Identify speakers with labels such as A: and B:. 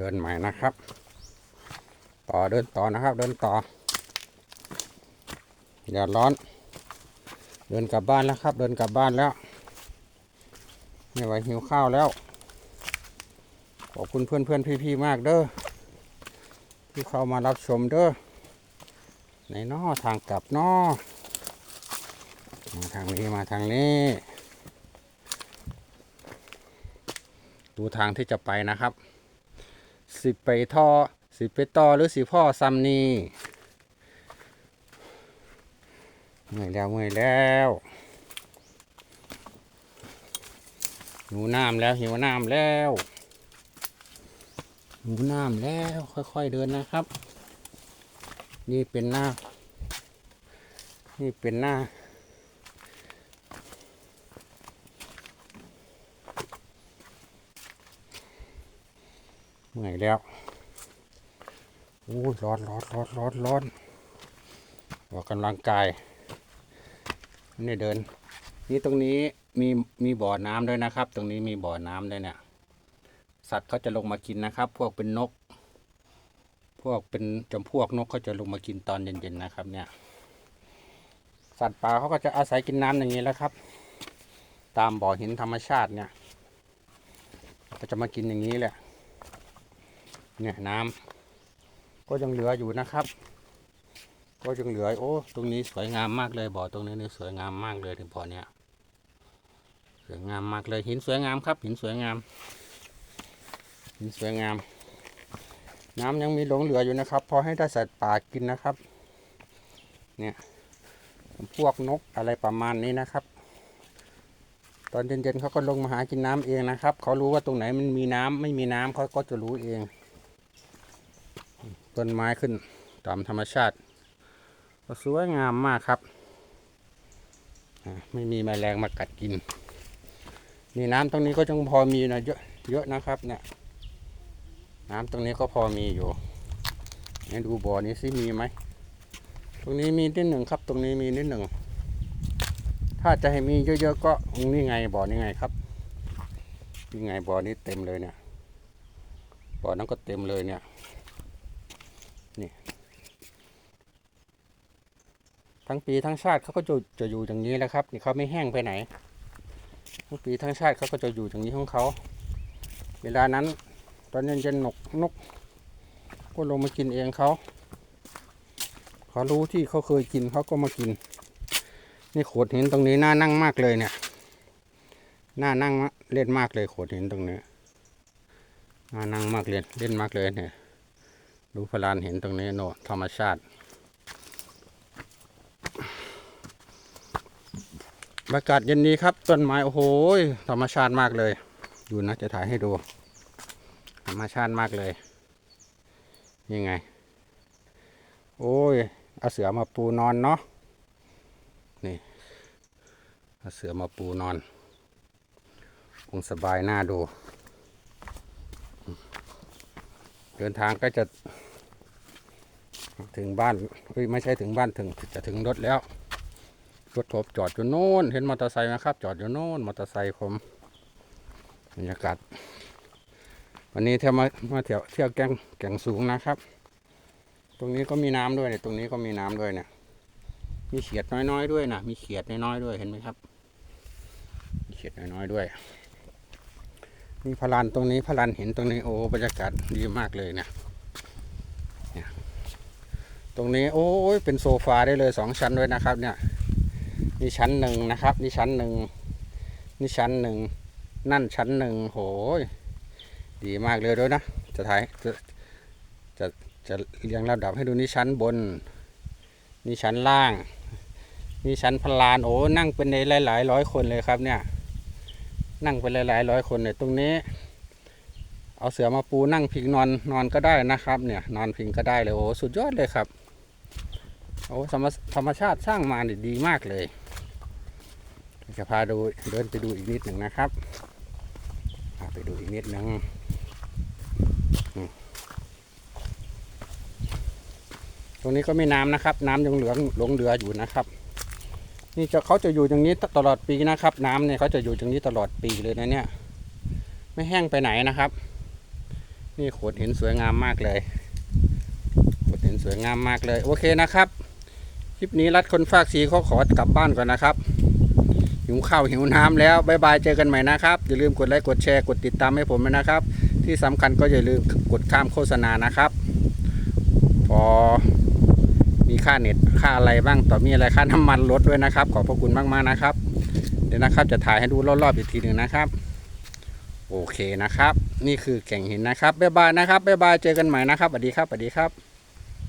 A: เดินใหม่นะครับ ต่อเดินต่อนะครับ เดินต่ออย่าร้อน เดินกลับบ้านแล้วครับ เดินกลับบ้านแล้ว ไม่ไหวหิวข้าวแล้ว ขอบคุณเพื่อนเพื่อนพี่พี่ๆมากเด้อที่เข้ามารับชมเด้อในนอทางกลับนอมาทางนี้มาทางนี้ดูทางที่จะไปนะครับ สิไปทอสิไปต่อหรือสิพ่อซ้ำนี่เมื่อยแล้วเมื่อยแล้วหิวน้ำแล้วหิวน้ำแล้วหิวน้ำแล้วค่อยๆเดินนะครับ นี่เป็นหน้า นี่เป็นหน้า เหนื่อยแล้วโอ้ร้อนร้อนร้อนร้อนร้อนออกกำลังกายนี่เดิน นี่ตรงนี้มีมีบ่อน้ำด้วยนะครับ ตรงนี้มีบ่อน้ำด้วยเนี่ย สัตว์เขาจะลงมากินนะครับ พวกเป็นนก พวกเป็นจำพวกนกเขาจะลงมากินตอนเย็นๆนะครับ เนี่ย สัตว์ป่าเขาก็จะอาศัยกินน้ำอย่างนี้แล้วครับ ตามบ่อหินธรรมชาติเนี่ยก็จะมากินอย่างนี้แหละ เนี่ยน้ำก็ยังเหลืออยู่นะครับ ก็ยังเหลือโอ้ตรงนี้สวยงามมากเลยบ่อตรงนี้นี่สวยงามมากเลยถึงบ่อเนี้ยสวยงามมากเลยหินสวยงามครับหินสวยงามหินสวยงาม น้ำยังมีหลงเหลืออยู่นะครับ พอให้ได้สัตว์ป่ากินนะครับ เนี่ยพวกนกอะไรประมาณนี้นะครับ ตอนเย็นๆเขาก็ลงมาหากินน้ำเองนะครับ เขารู้ว่าตรงไหนมันมีน้ำไม่มีน้ำเขาก็จะรู้เอง ต้นไม้ขึ้นตามธรรมชาติก็สวยงามมากครับ ไม่มีแมลงมากัดกิน นี่น้ำตรงนี้ก็ยังพอมีนะเยอะเยอะนะครับเนี่ยน้ำตรงนี้ก็พอมีอยู่ให้ดูบ่อนี้สิมีไหม ตรงนี้มีนิดหนึ่งครับ ตรงนี้มีนิดหนึ่ง ถ้าจะให้มีเยอะๆก็นี่ไงบ่อนี่ไงครับนี่ไงบ่อนี้เต็มเลยเนี่ยบ่อนั้นก็เต็มเลยเนี่ย นี่ ทั้งปีทั้งชาติเขาก็จะจะอยู่อย่างนี้แหละครับ นี่เขาไม่แห้งไปไหน ทั้งปีทั้งชาติเขาก็จะอยู่อย่างนี้ของเขา เวลานั้น ตอนเย็นๆนกนก ก็ลงมากินเองเขาเขารู้ที่เขาเคยกินเขาก็มากิน นี่โขดหินตรงนี้น่านั่งมากเลยเนี่ยน่านั่งมะเล่นมากเลยโขดหินตรงนี้น่านั่งมากเลยเล่นมากเลยเนี่ย ดูพลานเห็นตรงนี้โนธรรมชาติบรรยากาศเย็นนี้ครับ ต้นไม้ โอ้โห ธรรมชาติมากเลย ดูนะ จะถ่ายให้ดู ธรรมชาติมากเลย นี่ไง โอ้ย เอาเสือมาปูนอนเนาะ นี่ เอาเสือมาปูนอนคงสบายหน่าดูเดินทางก็จะ ถึงบ้านเฮ้ยไม่ใช่ถึงบ้านถึงจะถึงรถแล้วรถผมจอดอยู่โน่น เห็นมอเตอร์ไซค์ไหมครับ จอดอยู่โน่นมอเตอร์ไซค์ผมบรรยากาศวันนี้เที่ยวมามาเที่ยวเที่ยวแก่งแก่งสูงนะครับ ตรงนี้ก็มีน้ำด้วยเนี่ยตรงนี้ก็มีน้ำด้วยเนี่ย มีเขียดน้อยๆด้วยนะมีเขียดน้อยๆด้วยเห็นไหมครับมีเขียดน้อยๆด้วย มีพลานตรงนี้พลานเห็นตรงนี้โอ้บรรยากาศดีมากเลยเนี่ยเนี่ย ตรงนี้โอ้ยเป็นโซฟาได้เลยสองชั้นด้วยนะครับ เนี่ยนี่ชั้นหนึ่งนะครับ นี่ชั้นหนึ่งนี่ชั้นหนึ่งนั่นชั้นหนึ่งโหยดีมากเลยด้วยนะจะถ่ายจะจะจะเรียงลำดับให้ดูนี่ชั้นบน นี่ชั้นล่าง นี่ชั้นพลานโอ้นั่งเป็นในหลาย ๆ ร้อยคนเลยครับเนี่ย นั่งเป็นหลายๆร้อยคนเนี่ยตรงนี้ เอาเสือมาปูนั่งพิงนอนนอนก็ได้นะครับ เนี่ย นอนพิงก็ได้เลยโอ้สุดยอดเลยครับ โอ้ธรรมธรรมชาติสร้างมาเนี่ยดีมากเลยจะพาดูเดินไปดูอีกนิดหนึ่งนะครับพาไปดูอีกนิดหนึ่งตรงนี้ก็ไม่น้ำนะครับ น้ำยังเหลืองหลงเหลืออยู่นะครับ นี่จะเขาจะอยู่อย่างนี้ตลอดปีนะครับ น้ำเนี่ยเขาจะอยู่อย่างนี้ตลอดปีเลยนะเนี่ย ไม่แห้งไปไหนนะครับ นี่โขดหินสวยงามมากเลยโขดหินสวยงามมากเลย โอเคนะครับ ลิปนี้รัดคนฝากสีเขาขอกลับบ้านก่อนนะครับ หิวข้าวหิวน้ำแล้วบายบายเจอกันใหม่นะครับ อย่าลืมกดไลค์กดแชร์กดติดตามให้ผมนะครับ ที่สำคัญก็อย่าลืมกดข้ามโฆษณานะครับ พอมีค่าเน็ตค่าอะไรบ้างต่อมีอะไรค่าน้ำมันลดด้วยนะครับ ขอบพระคุณมากๆนะครับ เดี๋ยวนะครับจะถ่ายให้ดูรอบๆอีกทีหนึ่งนะครับ โอเคนะครับ นี่คือแก่งหินนะครับบ๊ายบายนะครับบ๊ายบายเจอกันใหม่นะครับสวัสดีครับสวัสดีครับ